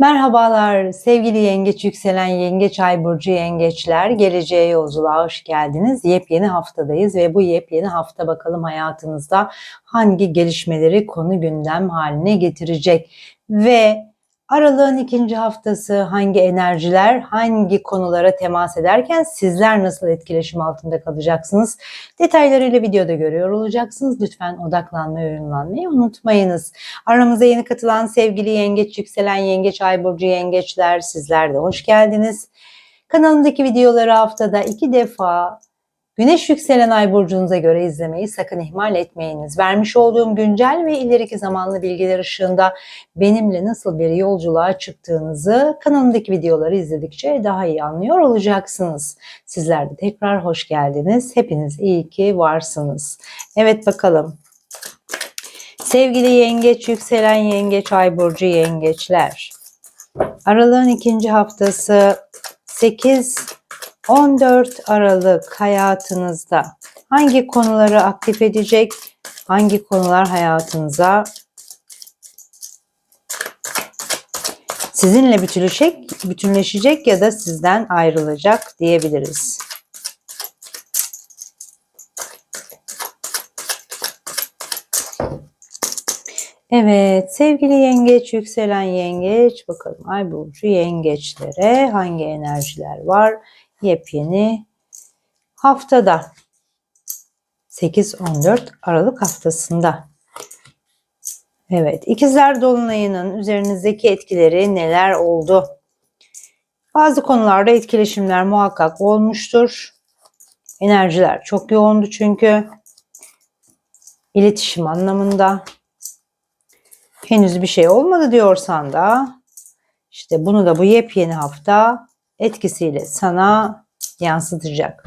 Merhabalar sevgili yengeç yükselen yengeç ay burcu yengeçler geleceğe yolculuğa hoş geldiniz. Yepyeni haftadayız ve bu yepyeni hafta bakalım hayatınızda hangi gelişmeleri konu gündem haline getirecek ve Aralığın ikinci haftası hangi enerjiler, hangi konulara temas ederken sizler nasıl etkileşim altında kalacaksınız? Detaylarıyla videoda görüyor olacaksınız. Lütfen odaklanmayı, uyumlanmayı unutmayınız. Aramıza yeni katılan sevgili yengeç, yükselen yengeç, ay burcu yengeçler sizler de hoş geldiniz. Kanalımdaki videoları haftada iki defa Güneş yükselen ay burcunuza göre izlemeyi sakın ihmal etmeyiniz. Vermiş olduğum güncel ve ileriki zamanlı bilgiler ışığında benimle nasıl bir yolculuğa çıktığınızı kanalımdaki videoları izledikçe daha iyi anlıyor olacaksınız. Sizler de tekrar hoş geldiniz. Hepiniz iyi ki varsınız. Evet bakalım. Sevgili yengeç, yükselen yengeç, ay burcu yengeçler. Aralığın ikinci haftası 8 14 Aralık hayatınızda hangi konuları aktif edecek? Hangi konular hayatınıza sizinle bütünleşecek, bütünleşecek ya da sizden ayrılacak diyebiliriz. Evet sevgili yengeç, yükselen yengeç bakalım ay burcu yengeçlere hangi enerjiler var? Yepyeni haftada 8-14 Aralık haftasında. Evet, ikizler dolunayının üzerinizdeki etkileri neler oldu? Bazı konularda etkileşimler muhakkak olmuştur. Enerjiler çok yoğundu çünkü. İletişim anlamında. Henüz bir şey olmadı diyorsan da işte bunu da bu yepyeni hafta etkisiyle sana yansıtacak.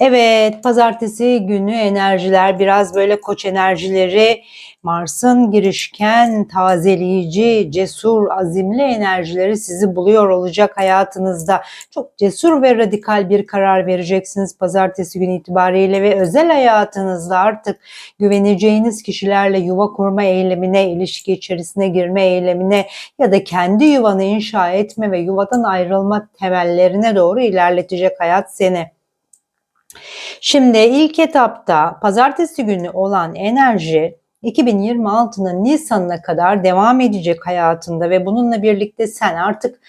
Evet, pazartesi günü enerjiler biraz böyle koç enerjileri, Mars'ın girişken, tazeleyici, cesur, azimli enerjileri sizi buluyor olacak hayatınızda. Çok cesur ve radikal bir karar vereceksiniz pazartesi günü itibariyle ve özel hayatınızda artık güveneceğiniz kişilerle yuva kurma eylemine, ilişki içerisine girme eylemine ya da kendi yuvanı inşa etme ve yuvadan ayrılma temellerine doğru ilerletecek hayat seni. Şimdi ilk etapta pazartesi günü olan enerji 2026'nın Nisan'ına kadar devam edecek hayatında ve bununla birlikte sen artık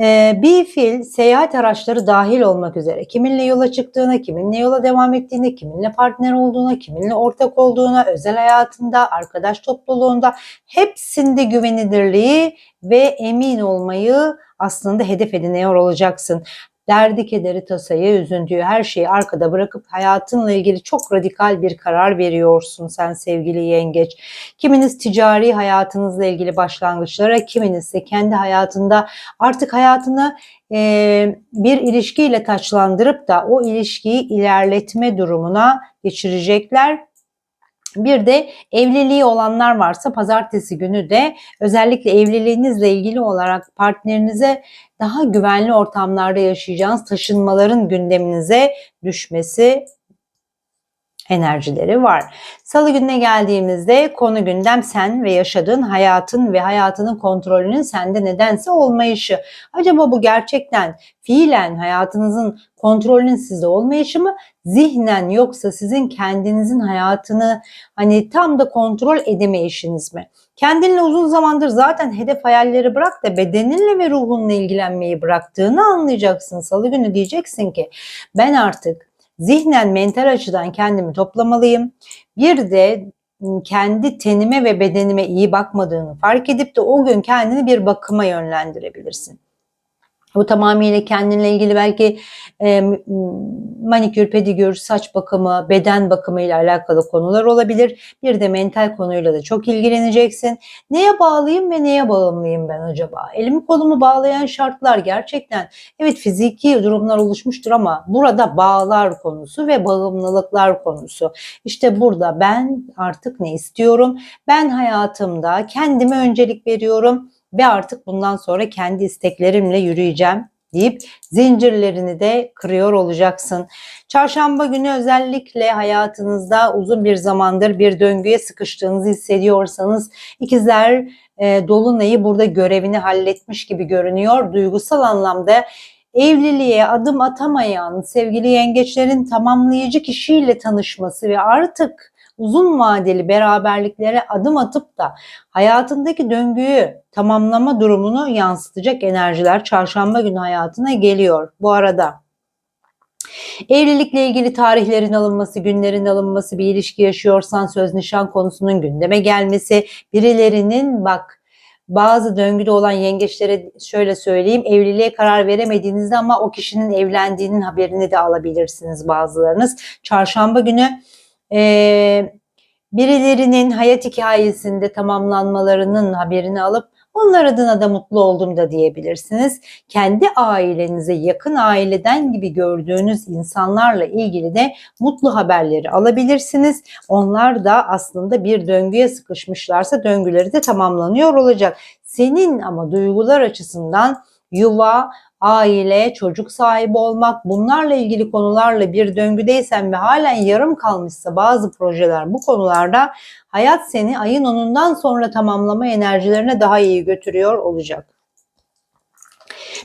e, bir fil seyahat araçları dahil olmak üzere kiminle yola çıktığına, kiminle yola devam ettiğine, kiminle partner olduğuna, kiminle ortak olduğuna, özel hayatında, arkadaş topluluğunda hepsinde güvenilirliği ve emin olmayı aslında hedef ediniyor olacaksın derdi, kederi, tasayı, üzüntüyü, her şeyi arkada bırakıp hayatınla ilgili çok radikal bir karar veriyorsun sen sevgili yengeç. Kiminiz ticari hayatınızla ilgili başlangıçlara, kiminiz ise kendi hayatında artık hayatını e, bir ilişkiyle taçlandırıp da o ilişkiyi ilerletme durumuna geçirecekler bir de evliliği olanlar varsa pazartesi günü de özellikle evliliğinizle ilgili olarak partnerinize daha güvenli ortamlarda yaşayacağınız taşınmaların gündeminize düşmesi enerjileri var. Salı gününe geldiğimizde konu gündem sen ve yaşadığın hayatın ve hayatının kontrolünün sende nedense olmayışı. Acaba bu gerçekten fiilen hayatınızın kontrolünün sizde olmayışı mı? Zihnen yoksa sizin kendinizin hayatını hani tam da kontrol edemeyişiniz mi? Kendinle uzun zamandır zaten hedef hayalleri bırak da bedeninle ve ruhunla ilgilenmeyi bıraktığını anlayacaksın. Salı günü diyeceksin ki ben artık zihnen mental açıdan kendimi toplamalıyım. Bir de kendi tenime ve bedenime iyi bakmadığını fark edip de o gün kendini bir bakıma yönlendirebilirsin. Bu tamamıyla kendinle ilgili belki e, manikür, pedikür, saç bakımı, beden bakımı ile alakalı konular olabilir. Bir de mental konuyla da çok ilgileneceksin. Neye bağlıyım ve neye bağımlıyım ben acaba? Elimi kolumu bağlayan şartlar gerçekten evet fiziki durumlar oluşmuştur ama burada bağlar konusu ve bağımlılıklar konusu. İşte burada ben artık ne istiyorum? Ben hayatımda kendime öncelik veriyorum ve artık bundan sonra kendi isteklerimle yürüyeceğim deyip zincirlerini de kırıyor olacaksın. Çarşamba günü özellikle hayatınızda uzun bir zamandır bir döngüye sıkıştığınızı hissediyorsanız ikizler e, Dolunay'ı burada görevini halletmiş gibi görünüyor. Duygusal anlamda evliliğe adım atamayan sevgili yengeçlerin tamamlayıcı kişiyle tanışması ve artık uzun vadeli beraberliklere adım atıp da hayatındaki döngüyü tamamlama durumunu yansıtacak enerjiler çarşamba günü hayatına geliyor. Bu arada Evlilikle ilgili tarihlerin alınması, günlerin alınması, bir ilişki yaşıyorsan söz nişan konusunun gündeme gelmesi, birilerinin bak bazı döngüde olan yengeçlere şöyle söyleyeyim evliliğe karar veremediğinizde ama o kişinin evlendiğinin haberini de alabilirsiniz bazılarınız. Çarşamba günü e, birilerinin hayat hikayesinde tamamlanmalarının haberini alıp onlar adına da mutlu oldum da diyebilirsiniz. Kendi ailenize yakın aileden gibi gördüğünüz insanlarla ilgili de mutlu haberleri alabilirsiniz. Onlar da aslında bir döngüye sıkışmışlarsa döngüleri de tamamlanıyor olacak. Senin ama duygular açısından yuva, aile, çocuk sahibi olmak bunlarla ilgili konularla bir döngüdeysen ve halen yarım kalmışsa bazı projeler bu konularda hayat seni ayın onundan sonra tamamlama enerjilerine daha iyi götürüyor olacak.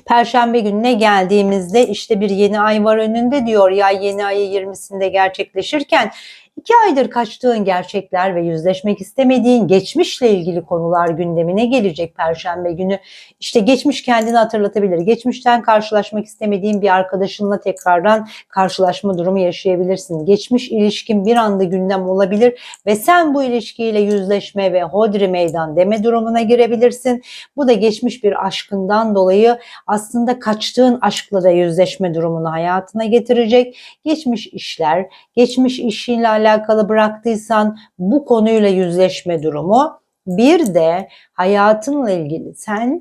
Perşembe gününe geldiğimizde işte bir yeni ay var önünde diyor. Ya yeni ayı 20'sinde gerçekleşirken İki aydır kaçtığın gerçekler ve yüzleşmek istemediğin geçmişle ilgili konular gündemine gelecek Perşembe günü. İşte geçmiş kendini hatırlatabilir. Geçmişten karşılaşmak istemediğin bir arkadaşınla tekrardan karşılaşma durumu yaşayabilirsin. Geçmiş ilişkin bir anda gündem olabilir ve sen bu ilişkiyle yüzleşme ve hodri meydan deme durumuna girebilirsin. Bu da geçmiş bir aşkından dolayı aslında kaçtığın aşkla da yüzleşme durumunu hayatına getirecek. Geçmiş işler, geçmiş işinle alakalı alakalı bıraktıysan bu konuyla yüzleşme durumu. Bir de hayatınla ilgili sen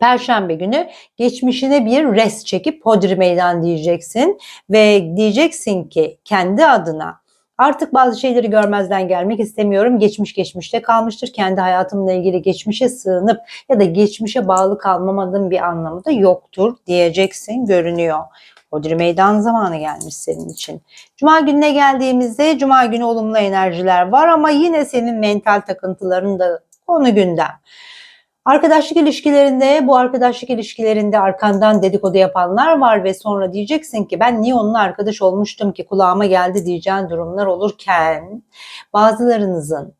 Perşembe günü geçmişine bir res çekip hodri meydan diyeceksin ve diyeceksin ki kendi adına Artık bazı şeyleri görmezden gelmek istemiyorum. Geçmiş geçmişte kalmıştır. Kendi hayatımla ilgili geçmişe sığınıp ya da geçmişe bağlı kalmamadığım bir anlamı da yoktur diyeceksin görünüyor. Hodri meydan zamanı gelmiş senin için. Cuma gününe geldiğimizde cuma günü olumlu enerjiler var ama yine senin mental takıntıların da konu gündem. Arkadaşlık ilişkilerinde bu arkadaşlık ilişkilerinde arkandan dedikodu yapanlar var ve sonra diyeceksin ki ben niye onunla arkadaş olmuştum ki kulağıma geldi diyeceğin durumlar olurken bazılarınızın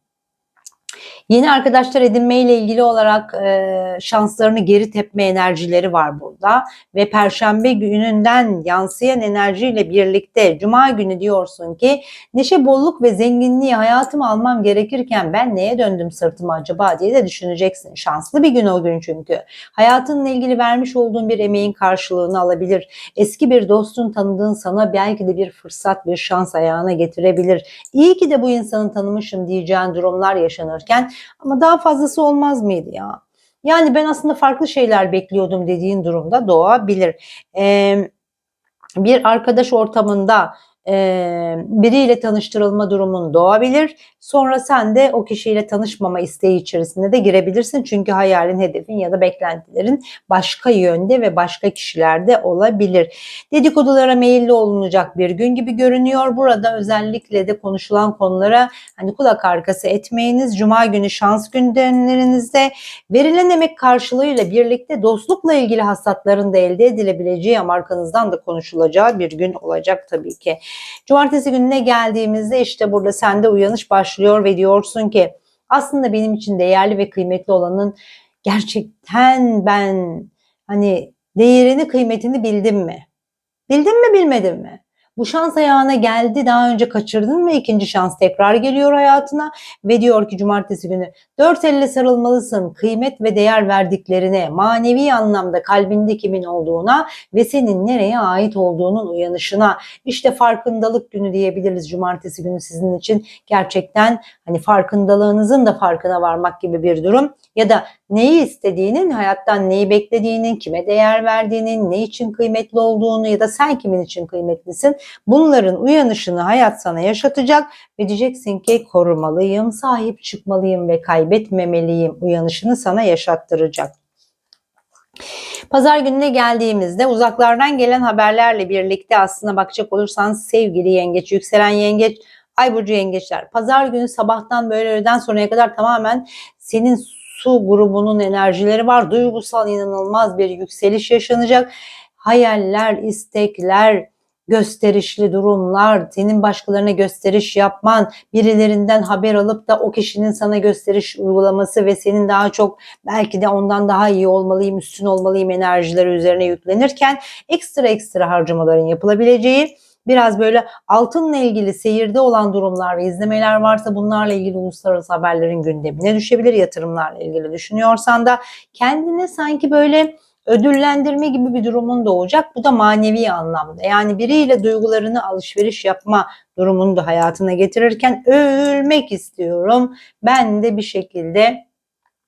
Yeni arkadaşlar edinme ile ilgili olarak e, şanslarını geri tepme enerjileri var burada ve perşembe gününden yansıyan enerjiyle birlikte cuma günü diyorsun ki neşe, bolluk ve zenginliği hayatıma almam gerekirken ben neye döndüm sırtıma acaba diye de düşüneceksin. Şanslı bir gün o gün çünkü. Hayatınla ilgili vermiş olduğun bir emeğin karşılığını alabilir. Eski bir dostun tanıdığın sana belki de bir fırsat, bir şans ayağına getirebilir. İyi ki de bu insanı tanımışım diyeceğin durumlar yaşanırken ama daha fazlası olmaz mıydı ya? Yani ben aslında farklı şeyler bekliyordum dediğin durumda doğabilir. Ee, bir arkadaş ortamında e, biriyle tanıştırılma durumun doğabilir. Sonra sen de o kişiyle tanışmama isteği içerisinde de girebilirsin. Çünkü hayalin, hedefin ya da beklentilerin başka yönde ve başka kişilerde olabilir. Dedikodulara meyilli olunacak bir gün gibi görünüyor. Burada özellikle de konuşulan konulara hani kulak arkası etmeyiniz. Cuma günü şans gündemlerinizde verilen emek karşılığıyla birlikte dostlukla ilgili hasatların da elde edilebileceği ama arkanızdan da konuşulacağı bir gün olacak tabii ki. Cumartesi gününe geldiğimizde işte burada sende uyanış başlıyor ve diyorsun ki aslında benim için değerli ve kıymetli olanın gerçekten ben hani değerini kıymetini bildim mi? Bildim mi bilmedim mi? Bu şans ayağına geldi. Daha önce kaçırdın mı? İkinci şans tekrar geliyor hayatına ve diyor ki cumartesi günü dört elle sarılmalısın. Kıymet ve değer verdiklerine manevi anlamda kalbinde kimin olduğuna ve senin nereye ait olduğunun uyanışına. İşte farkındalık günü diyebiliriz cumartesi günü sizin için. Gerçekten hani farkındalığınızın da farkına varmak gibi bir durum ya da neyi istediğinin, hayattan neyi beklediğinin, kime değer verdiğinin, ne için kıymetli olduğunu ya da sen kimin için kıymetlisin bunların uyanışını hayat sana yaşatacak ve diyeceksin ki korumalıyım, sahip çıkmalıyım ve kaybetmemeliyim uyanışını sana yaşattıracak. Pazar gününe geldiğimizde uzaklardan gelen haberlerle birlikte aslında bakacak olursan sevgili yengeç, yükselen yengeç, ay burcu yengeçler. Pazar günü sabahtan böyle öğleden sonraya kadar tamamen senin su grubunun enerjileri var. Duygusal inanılmaz bir yükseliş yaşanacak. Hayaller, istekler, gösterişli durumlar, senin başkalarına gösteriş yapman, birilerinden haber alıp da o kişinin sana gösteriş uygulaması ve senin daha çok belki de ondan daha iyi olmalıyım, üstün olmalıyım enerjileri üzerine yüklenirken ekstra ekstra harcamaların yapılabileceği biraz böyle altınla ilgili seyirde olan durumlar ve izlemeler varsa bunlarla ilgili uluslararası haberlerin gündemine düşebilir. Yatırımlarla ilgili düşünüyorsan da kendine sanki böyle ödüllendirme gibi bir durumun doğacak. Bu da manevi anlamda. Yani biriyle duygularını alışveriş yapma durumunu da hayatına getirirken övülmek istiyorum. Ben de bir şekilde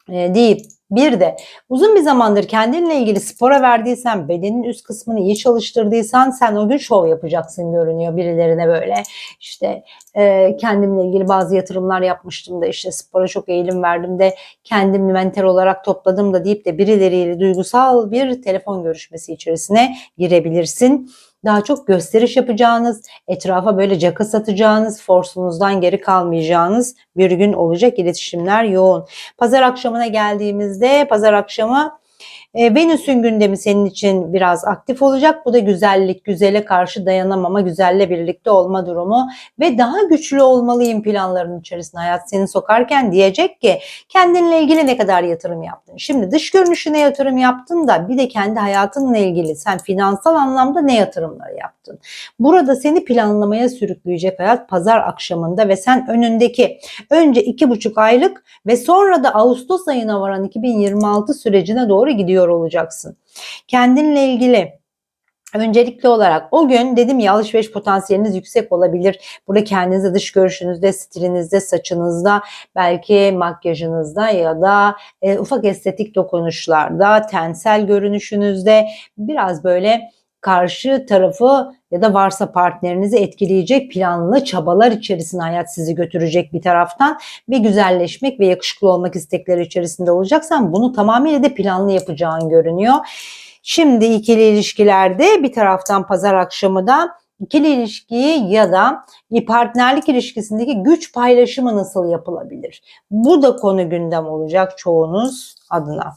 e, deyip bir de uzun bir zamandır kendinle ilgili spora verdiysen, bedenin üst kısmını iyi çalıştırdıysan sen o gün şov yapacaksın görünüyor birilerine böyle. İşte e, kendimle ilgili bazı yatırımlar yapmıştım da işte spora çok eğilim verdim de kendimi mental olarak topladım da deyip de birileriyle duygusal bir telefon görüşmesi içerisine girebilirsin daha çok gösteriş yapacağınız, etrafa böyle caka satacağınız, forsunuzdan geri kalmayacağınız bir gün olacak. İletişimler yoğun. Pazar akşamına geldiğimizde pazar akşamı e, Venüs'ün gündemi senin için biraz aktif olacak. Bu da güzellik, güzele karşı dayanamama, güzelle birlikte olma durumu ve daha güçlü olmalıyım planların içerisine hayat seni sokarken diyecek ki kendinle ilgili ne kadar yatırım yaptın? Şimdi dış görünüşüne yatırım yaptın da bir de kendi hayatınla ilgili sen finansal anlamda ne yatırımlar yaptın? Burada seni planlamaya sürükleyecek hayat pazar akşamında ve sen önündeki önce iki buçuk aylık ve sonra da Ağustos ayına varan 2026 sürecine doğru gidiyor olacaksın. Kendinle ilgili Öncelikli olarak o gün dedim ya alışveriş potansiyeliniz yüksek olabilir. Burada kendinize dış görüşünüzde, stilinizde, saçınızda, belki makyajınızda ya da e, ufak estetik dokunuşlarda, tensel görünüşünüzde biraz böyle karşı tarafı ya da varsa partnerinizi etkileyecek planlı çabalar içerisine hayat sizi götürecek bir taraftan ve güzelleşmek ve yakışıklı olmak istekleri içerisinde olacaksan bunu tamamıyla de planlı yapacağın görünüyor. Şimdi ikili ilişkilerde bir taraftan pazar akşamı da ikili ilişkiyi ya da bir partnerlik ilişkisindeki güç paylaşımı nasıl yapılabilir? Bu da konu gündem olacak çoğunuz adına.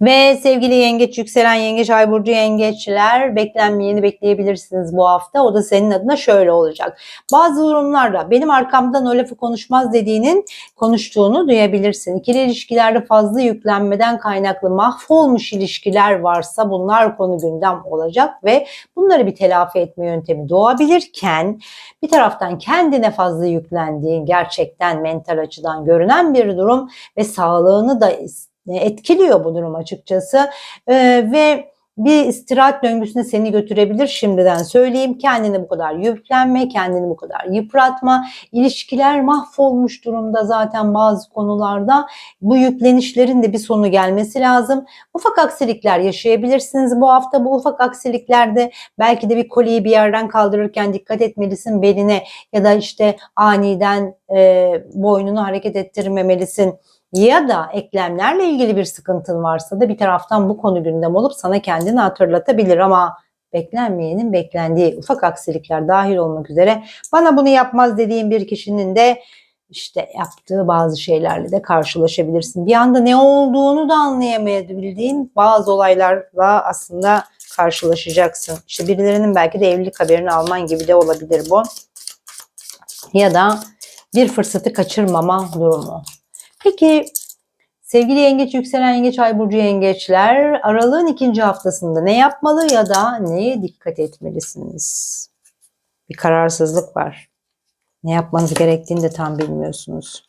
Ve sevgili yengeç, yükselen yengeç, ay burcu yengeçler beklenmeyeni bekleyebilirsiniz bu hafta. O da senin adına şöyle olacak. Bazı durumlarda benim arkamdan o lafı konuşmaz dediğinin konuştuğunu duyabilirsin. İkili ilişkilerde fazla yüklenmeden kaynaklı mahvolmuş ilişkiler varsa bunlar konu gündem olacak ve bunları bir telafi etme yöntemi doğabilirken bir taraftan kendine fazla yüklendiğin gerçekten mental açıdan görünen bir durum ve sağlığını da etkiliyor bu durum açıkçası ee, ve bir istirahat döngüsüne seni götürebilir şimdiden söyleyeyim. Kendini bu kadar yüklenme, kendini bu kadar yıpratma. İlişkiler mahvolmuş durumda zaten bazı konularda. Bu yüklenişlerin de bir sonu gelmesi lazım. Ufak aksilikler yaşayabilirsiniz bu hafta. Bu ufak aksiliklerde belki de bir kolyeyi bir yerden kaldırırken dikkat etmelisin beline ya da işte aniden e, boynunu hareket ettirmemelisin ya da eklemlerle ilgili bir sıkıntın varsa da bir taraftan bu konu gündem olup sana kendini hatırlatabilir ama beklenmeyenin beklendiği ufak aksilikler dahil olmak üzere bana bunu yapmaz dediğim bir kişinin de işte yaptığı bazı şeylerle de karşılaşabilirsin. Bir anda ne olduğunu da anlayamayabildiğin bazı olaylarla aslında karşılaşacaksın. İşte birilerinin belki de evlilik haberini alman gibi de olabilir bu. Ya da bir fırsatı kaçırmama durumu. Peki sevgili yengeç, yükselen yengeç, ay burcu yengeçler aralığın ikinci haftasında ne yapmalı ya da neye dikkat etmelisiniz? Bir kararsızlık var. Ne yapmanız gerektiğini de tam bilmiyorsunuz.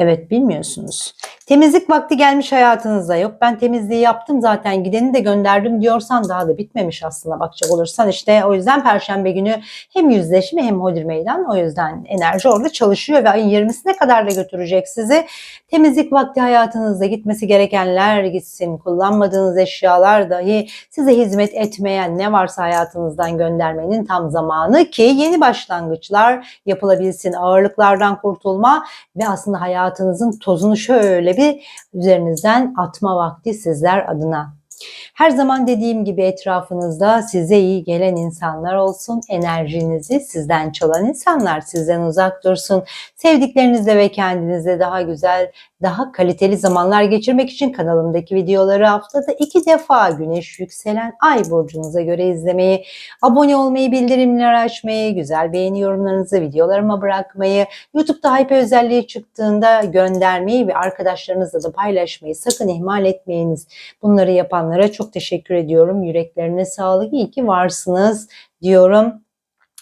Evet bilmiyorsunuz. Temizlik vakti gelmiş hayatınızda. Yok ben temizliği yaptım zaten gideni de gönderdim diyorsan daha da bitmemiş aslında bakacak olursan. işte o yüzden perşembe günü hem yüzleşme hem hodir meydan. O yüzden enerji orada çalışıyor ve ayın 20'sine kadar da götürecek sizi. Temizlik vakti hayatınızda gitmesi gerekenler gitsin. Kullanmadığınız eşyalar dahi size hizmet etmeyen ne varsa hayatınızdan göndermenin tam zamanı ki yeni başlangıçlar yapılabilsin. Ağırlıklardan kurtulma ve aslında hayat hayatınızın tozunu şöyle bir üzerinizden atma vakti sizler adına. Her zaman dediğim gibi etrafınızda size iyi gelen insanlar olsun. Enerjinizi sizden çalan insanlar sizden uzak dursun. Sevdiklerinizle ve kendinizle daha güzel, daha kaliteli zamanlar geçirmek için kanalımdaki videoları haftada iki defa güneş yükselen ay burcunuza göre izlemeyi, abone olmayı, bildirimleri açmayı, güzel beğeni yorumlarınızı videolarıma bırakmayı, YouTube'da hype özelliği çıktığında göndermeyi ve arkadaşlarınızla da paylaşmayı sakın ihmal etmeyiniz. Bunları yapanlara teşekkür ediyorum. Yüreklerine sağlık. İyi ki varsınız diyorum.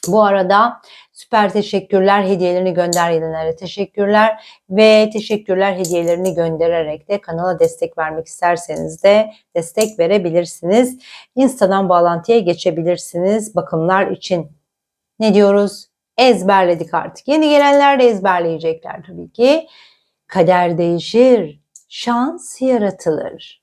Bu arada süper teşekkürler hediyelerini gönderenlere teşekkürler ve teşekkürler hediyelerini göndererek de kanala destek vermek isterseniz de destek verebilirsiniz. Insta'dan bağlantıya geçebilirsiniz bakımlar için. Ne diyoruz? Ezberledik artık. Yeni gelenler de ezberleyecekler tabii ki. Kader değişir, şans yaratılır.